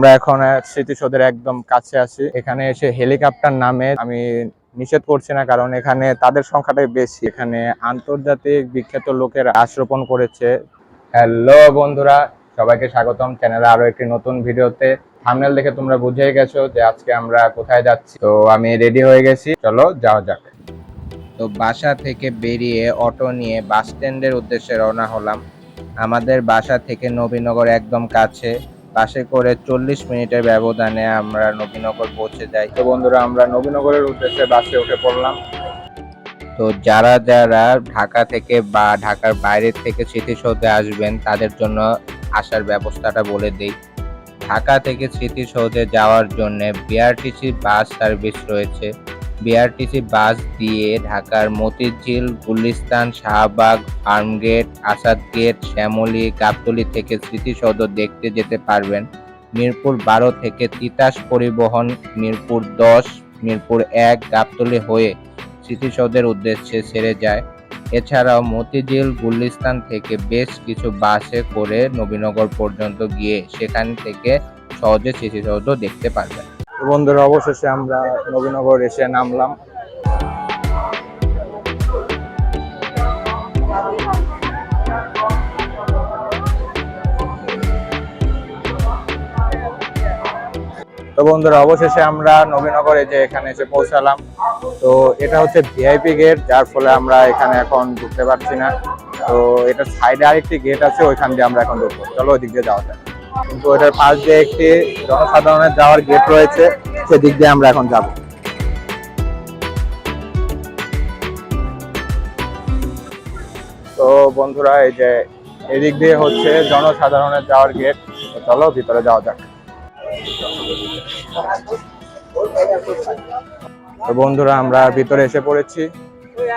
আমরা এখন স্মৃতিসৌধের একদম কাছে আছি। এখানে এসে হেলিকপ্টার নামে আমি নিষেধ করছি না, কারণ এখানে তাদের সংখ্যাটাই বেশি। এখানে আন্তর্জাতিক বিখ্যাত লোকের আশ্রোপণ করেছে। হ্যালো বন্ধুরা, সবাইকে স্বাগতম। চ্যানেলে আরও একটি নতুন ভিডিওতে। থামনেল দেখে তোমরা বুঝেই গেছো যে আজকে আমরা কোথায় যাচ্ছি। তো আমি রেডি হয়ে গেছি। চলো, যাওয়া যাক। তো বাসা থেকে বেরিয়ে অটো নিয়ে বাস স্ট্যান্ডের উদ্দেশ্যে রওনা হলাম। আমাদের বাসা থেকে নবীনগর একদম কাছে। বাসে করে চল্লিশ মিনিটের ব্যবধানে আমরা নবীনগর পৌঁছে যাই। তো বন্ধুরা, আমরা নবীনগরের উদ্দেশ্যে বাসে উঠে পড়লাম। তো যারা যারা ঢাকা থেকে বা ঢাকার বাইরে থেকে স্মৃতিসৌধে আসবেন, তাদের জন্য আসার ব্যবস্থাটা বলে দিই। ঢাকা থেকে স্মৃতিসৌধে যাওয়ার জন্য বিআরটিসি বাস সার্ভিস রয়েছে। বিআরটিসি বাস দিয়ে ঢাকার মতিঝিল, গুলিস্তান, শাহবাগ ফার্মগেট আসাদ গেট শ্যামলী, গাবতলি থেকে স্মৃতিসৌধ দেখতে যেতে পারবেন। মিরপুর বারো থেকে তিতাস পরিবহন, মিরপুর দশ, মিরপুর এক, গাবতলি হয়ে স্মৃতিসৌধের উদ্দেশ্যে ছেড়ে যায়। এছাড়াও মতিঝিল, গুলিস্তান থেকে বেশ কিছু বাসে করে নবীনগর পর্যন্ত গিয়ে সেখান থেকে সহজে স্মৃতিসৌধ দেখতে পারবেন। বন্ধুরা, অবশেষে আমরা নবীনগর এসে নামলাম। তো বন্ধুরা, অবশেষে আমরা নবীনগরে যে এখানে এসে পৌঁছালাম। তো এটা হচ্ছে ভিআইপি গেট যার ফলে আমরা এখানে এখন ঢুকতে পারছি না। তো এটা সাইডে আরেকটি গেট আছে, ওইখান দিয়ে আমরা এখন ঢুকবো। চলো ওই দিক দিয়ে যাওয়া যায় কিন্তু ওইটার পাশ দিয়ে একটি জনসাধারণের যাওয়ার গেট রয়েছে, সেদিক দিয়ে আমরা এখন যাব। তো বন্ধুরা, এই যে এদিক দিয়ে হচ্ছে জনসাধারণের যাওয়ার গেট চলো ভিতরে যাওয়া যাক। তো বন্ধুরা, আমরা ভিতরে এসে পড়েছি।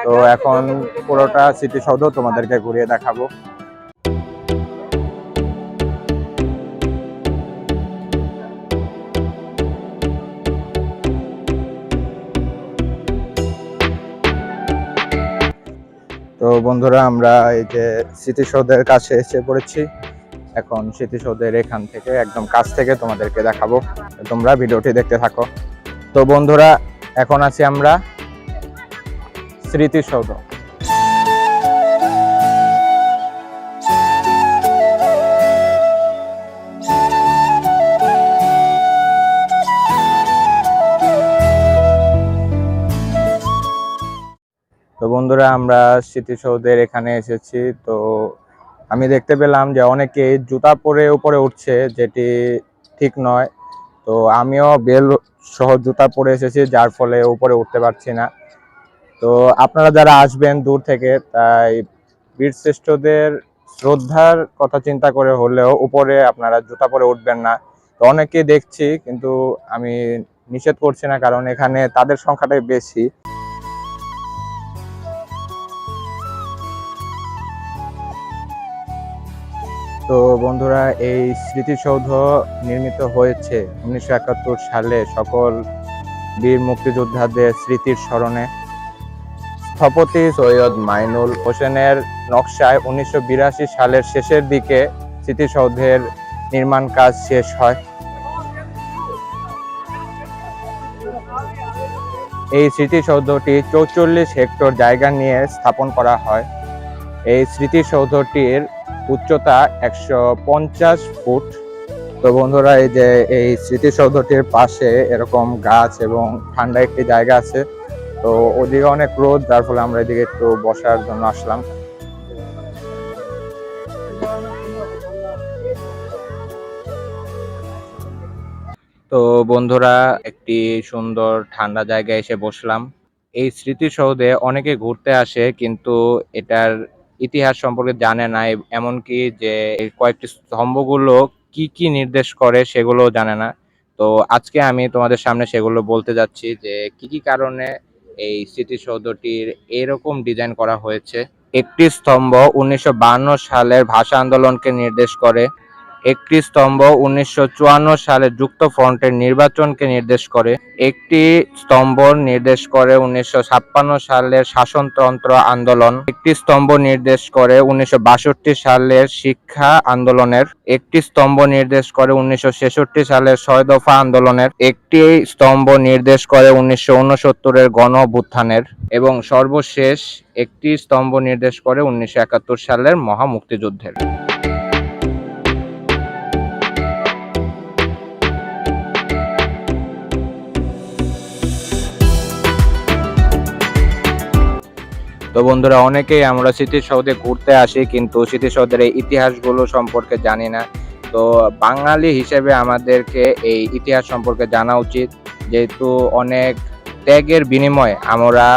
তো এখন পুরোটা স্মৃতিসৌধ তোমাদেরকে ঘুরিয়ে দেখাবো। তো বন্ধুরা, আমরা এই যে স্মৃতিসৌধের কাছে এসে পড়েছি। এখন স্মৃতিসৌধের এখান থেকে, একদম কাছ থেকে তোমাদেরকে দেখাবো। তোমরা ভিডিওটি দেখতে থাকো। তো বন্ধুরা, এখন আছি আমরা স্মৃতিসৌধ। বন্ধুরা, আমরা স্মৃতিসৌধের এখানে এসেছি। তো আমি দেখতে পেলাম যে অনেকে জুতা পরে উপরে উঠছে, যেটি ঠিক নয়। তো আমিও বেল সহ জুতা পরে এসেছি, যার ফলে উপরে উঠতে পারছি না। তো আপনারা যারা আসবেন দূর থেকে, তাই বীর শ্রেষ্ঠদের শ্রদ্ধার কথা চিন্তা করে হলেও উপরে আপনারা জুতা পরে উঠবেন না। তো অনেকে দেখছি, কিন্তু আমি নিষেধ করছি না, কারণ এখানে তাদের সংখ্যাটাই বেশি। তো বন্ধুরা, এই স্মৃতিসৌধ নির্মিত হয়েছে উনিশশো একাত্তর সালে সকল বীর মুক্তিযোদ্ধাদের স্মৃতির স্মরণে। স্থপতি সৈয়দ মাইনুল হোসেনের নকশায় উনিশশো বিরাশি সালের শেষের দিকে স্মৃতিসৌধের নির্মাণ কাজ শেষ হয়। এই স্মৃতিসৌধটি চৌচল্লিশ হেক্টর জায়গা নিয়ে স্থাপন করা হয়। এই স্মৃতিসৌধটির উচ্চতা একশো পঞ্চাশ ফুট। তো বন্ধুরা, এই যে এই স্মৃতিসৌধটির পাশে এরকম গাছ এবং ঠান্ডা একটি জায়গা আছে। তো ওদিকে অনেক রোদ, যার ফলে আমরা এদিকে একটু বসার জন্য আসলাম। তো বন্ধুরা, একটি সুন্দর ঠান্ডা জায়গায় এসে বসলাম। এই স্মৃতিসৌধে অনেকে ঘুরতে আসে, কিন্তু এটার ইতিহাস সম্পর্কে জানে না এমনকি যে কয়েকটি স্তম্ভগুলো কি কি নির্দেশ করে সেগুলো জানে না। তো আজকে আমি তোমাদের সামনে সেগুলো বলতে যাচ্ছি যে কি কি কারণে এই স্মৃতিসৌধটির এরকম ডিজাইন করা হয়েছে। একটি স্তম্ভ উনিশশো সালের ভাষা আন্দোলনকে নির্দেশ করে। একটি স্তম্ভ উনিশশো চুয়ান্ন সালে যুক্ত ফ্রন্টের নির্বাচনকে নির্দেশ করে। একটি স্তম্ভ নির্দেশ করে উনিশশো ছাপ্পান্ন সালের শাসনতন্ত্র আন্দোলন। একটি স্তম্ভ নির্দেশ করে উনিশশো বাষট্টি সালের শিক্ষা আন্দোলনের। একটি স্তম্ভ নির্দেশ করে উনিশশো ছেষট্টি সালের ছয় দফা আন্দোলনের। একটি স্তম্ভ নির্দেশ করে উনিশশো উনসত্তরের গণ অভ্যুত্থানের এবং সর্বশেষ একটি স্তম্ভ নির্দেশ করে উনিশশো একাত্তর সালের মহা মুক্তিযুদ্ধের তো বন্ধুরা, অনেকেই আমরা স্মৃতিসৌধে ঘুরতে আসি, কিন্তু স্মৃতিসৌধের এই ইতিহাসগুলো সম্পর্কে জানি না। তো বাঙালি হিসেবে আমাদেরকে এই ইতিহাস সম্পর্কে জানা উচিত। যেহেতু অনেক ত্যাগের বিনিময়ে আমরা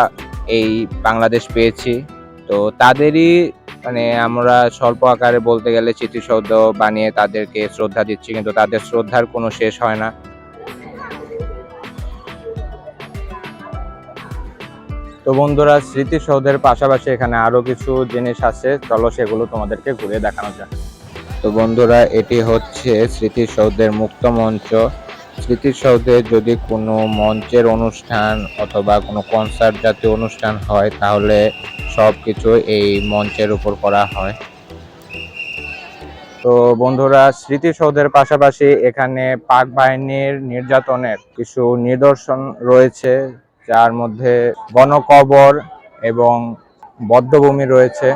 এই বাংলাদেশ পেয়েছি। তো তাদেরই মানে আমরা স্বল্প আকারে বলতে গেলে স্মৃতিসৌধ বানিয়ে তাদেরকে শ্রদ্ধা দিচ্ছি, কিন্তু তাদের শ্রদ্ধার কোনো শেষ হয় না। তো বন্ধুরা, স্মৃতিসৌধের পাশাপাশি এখানে আরও কিছু জিনিস আছে। চলো সেগুলো তোমাদেরকে ঘুরে দেখানো যাক। তো বন্ধুরা, এটি হচ্ছে স্মৃতিসৌধের মুক্ত মঞ্চ। স্মৃতিসৌধে যদি কোনো মঞ্চের অনুষ্ঠান অথবা কোনো কনসার্ট জাতীয় অনুষ্ঠান হয়, তাহলে সব কিছু এই মঞ্চের উপর করা হয়। তো বন্ধুরা, স্মৃতিসৌধের পাশাপাশি এখানে পাক বাহিনীর নির্যাতনের কিছু নিদর্শন রয়েছে। যার মধ্যে গণকবর এবং বদ্ধভূমি রয়েছে।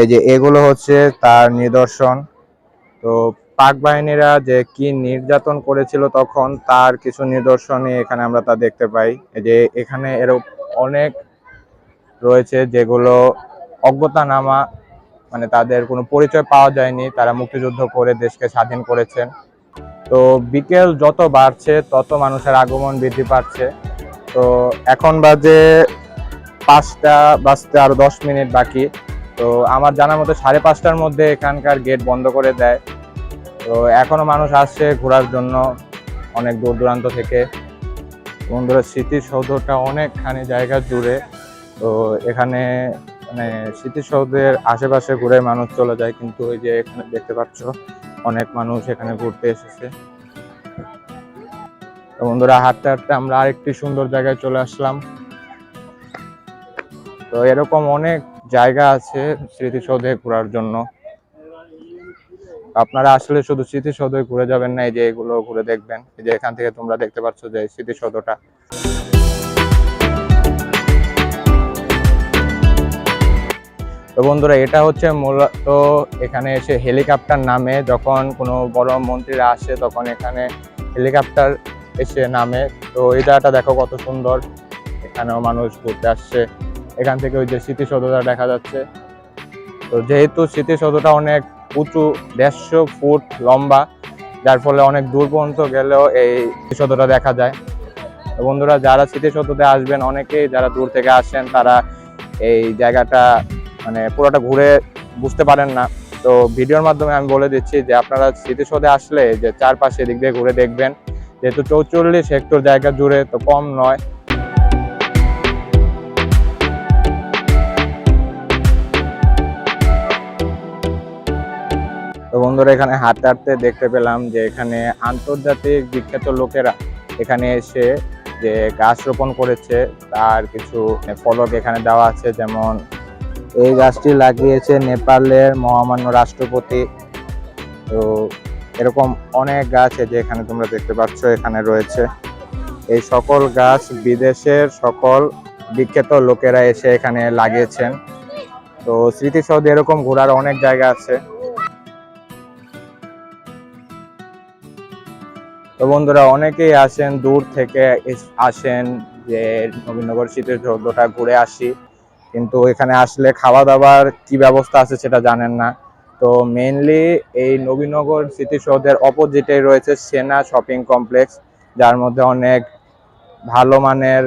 এই যে এগুলো হচ্ছে তার নিদর্শন। তো পাক বাহিনীরা যে কি নির্যাতন করেছিল তখন তার কিছু নিদর্শনই এখানে আমরা তা দেখতে পাই। এই যে এখানে এরকম অনেক রয়েছে যেগুলো অজ্ঞতানামা মানে তাদের কোনো পরিচয় পাওয়া যায়নি, তারা মুক্তিযুদ্ধ করে দেশকে স্বাধীন করেছেন। তো বিকেল যত বাড়ছে, তত মানুষের আগমন বৃদ্ধি পাচ্ছে। তো এখন বাজে পাঁচটা, বাজতে আরও দশ মিনিট বাকি। তো আমার জানার মতো সাড়ে পাঁচটার মধ্যে এখানকার গেট বন্ধ করে দেয়। তো এখনও মানুষ আসছে ঘোরার জন্য অনেক দূর দূরান্ত থেকে। বন্ধুরা, স্মৃতিসৌধটা অনেকখানি জায়গা জুড়ে। তো এখানে মানে স্মৃতিসৌধের আশেপাশে ঘুরে মানুষ চলে যায়, কিন্তু ওই যে এখানে দেখতে পাচ্ছ, অনেক মানুষ এখানে ঘুরতে এসেছে। তো বন্ধুরা, হাঁটতে হাঁটতে আমরা আরেকটি সুন্দর জায়গায় চলে আসলাম। তো এরকম অনেক জায়গা আছে স্মৃতিসৌধে ঘোরার জন্য। আপনারা আসলে শুধু স্মৃতিসৌধে ঘুরে যাবেন না, এই যে এগুলো ঘুরে দেখবেন। এই যে এখান থেকে তোমরা দেখতে পাচ্ছ যে স্মৃতিসৌধটা। তো বন্ধুরা, এটা হচ্ছে মূলত এখানে এসে হেলিকপ্টার নামে যখন কোনো বড় মন্ত্রীরা আসে, তখন এখানে হেলিকপ্টার এসে নামে। তো এই জায়গাটা দেখো কত সুন্দর। এখানেও মানুষ ঘুরতে আসছে। এখান থেকে ওই যে স্মৃতিসৌধটা দেখা যাচ্ছে। তো যেহেতু স্মৃতিসৌধটা অনেক উঁচু, দেড়শো ফুট লম্বা, যার ফলে অনেক দূর পর্যন্ত গেলেও এই স্মৃতিসৌধটা দেখা যায়। বন্ধুরা, যারা স্মৃতিসৌধতে আসবেন, অনেকেই যারা দূর থেকে আসেন, তারা এই জায়গাটা মানে পুরোটা ঘুরে বুঝতে পারেন না। তো ভিডিওর মাধ্যমে আমি বলে দিচ্ছি যে, আপনারা স্মৃতিসৌধে আসলে যে চারপাশে এদিক দিয়ে ঘুরে দেখবেন। যেহেতু চৌচল্লিশ হেক্টর জায়গা জুড়ে তো কম নয়। তো বন্ধুরা, এখানে হাঁটতে হাঁটতে দেখতে পেলাম যে এখানে আন্তর্জাতিক বিখ্যাত লোকেরা এখানে এসে যে গাছ রোপণ করেছে, তার কিছু ফলক এখানে দেওয়া আছে, যেমন এই গাছটি লাগিয়েছে নেপালের মহামান্য রাষ্ট্রপতি। তো এরকম অনেক গাছ যে এখানে তোমরা দেখতে পাচ্ছ, এখানে রয়েছে। এই সকল গাছ বিদেশের সকল বিখ্যাত লোকেরা এসে এখানে লাগিয়েছেন। তো স্মৃতিসৌধ এরকম ঘোরার অনেক জায়গা আছে। তো বন্ধুরা, অনেকেই আসেন, দূর থেকে আসেন যে নবীনগর স্মৃতিসৌধটা ঘুরে আসি। কিন্তু এখানে আসলে খাওয়া দাওয়ার কি ব্যবস্থা আছে সেটা জানেন না। তো মেনলি এই নবীনগর স্মৃতিসৌধের অপোজিটে রয়েছে সেনা শপিং কমপ্লেক্স যার মধ্যে অনেক ভালো মানের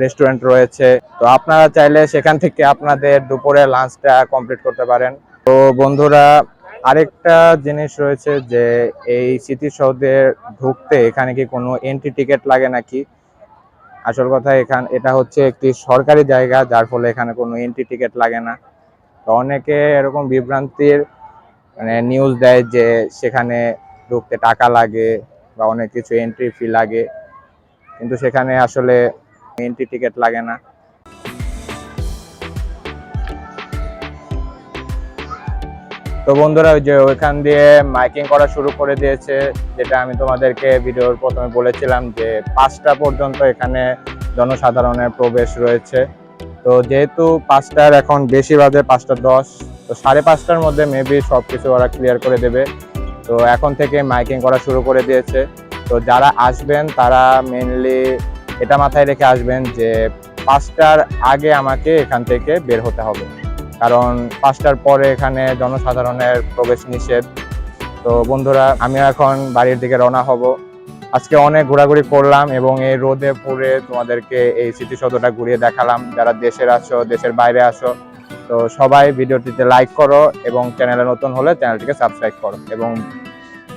রেস্টুরেন্ট রয়েছে। তো আপনারা চাইলে সেখান থেকে আপনাদের দুপুরে লাঞ্চটা কমপ্লিট করতে পারেন। তো বন্ধুরা, আরেকটা জিনিস রয়েছে যে এই স্মৃতিসৌধে ঢুকতে এখানে কি কোনো এন্ট্রি টিকিট লাগে নাকি? আসল কথা এখান, এটা হচ্ছে একটি সরকারি জায়গা, যার ফলে এখানে কোনো এন্ট্রি টিকিট লাগে না। তো অনেকে এরকম বিভ্রান্তির মানে নিউজ দেয় যে সেখানে ঢুকতে টাকা লাগে বা অনেক কিছু এন্ট্রি ফি লাগে। কিন্তু সেখানে আসলে এন্ট্রি টিকিট লাগে না। তো বন্ধুরা, ওই যে ওইখান দিয়ে মাইকিং করা শুরু করে দিয়েছে, যেটা আমি তোমাদেরকে ভিডিওর প্রথমে বলেছিলাম যে পাঁচটা পর্যন্ত এখানে জনসাধারণের প্রবেশ রয়েছে। তো যেহেতু পাঁচটার এখন বেশি বাজে, পাঁচটা দশ, তো সাড়ে পাঁচটার মধ্যে মেবি সব কিছু ওরা ক্লিয়ার করে দেবে। তো এখন থেকে মাইকিং করা শুরু করে দিয়েছে। তো যারা আসবেন, তারা মেনলি এটা মাথায় রেখে আসবেন যে পাঁচটার আগে আমাকে এখান থেকে বের হতে হবে। কারণ পাঁচটার পরে এখানে জনসাধারণের প্রবেশ নিষেধ। তো বন্ধুরা আমি এখন বাড়ির দিকে রওনা হব। আজকে অনেক ঘোরাঘুরি করলাম এবং এই রোদে পড়ে তোমাদেরকে এই স্মৃতিসৌধটা ঘুরিয়ে দেখালাম। যারা দেশের আসো দেশের বাইরে আসো তো সবাই ভিডিওটিতে লাইক করো এবং চ্যানেলে নতুন হলে চ্যানেলটিকে সাবস্ক্রাইব করো এবং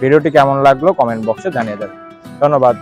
ভিডিওটি কেমন লাগল কমেন্ট বক্সে জানিয়ে দেবে। ধন্যবাদ।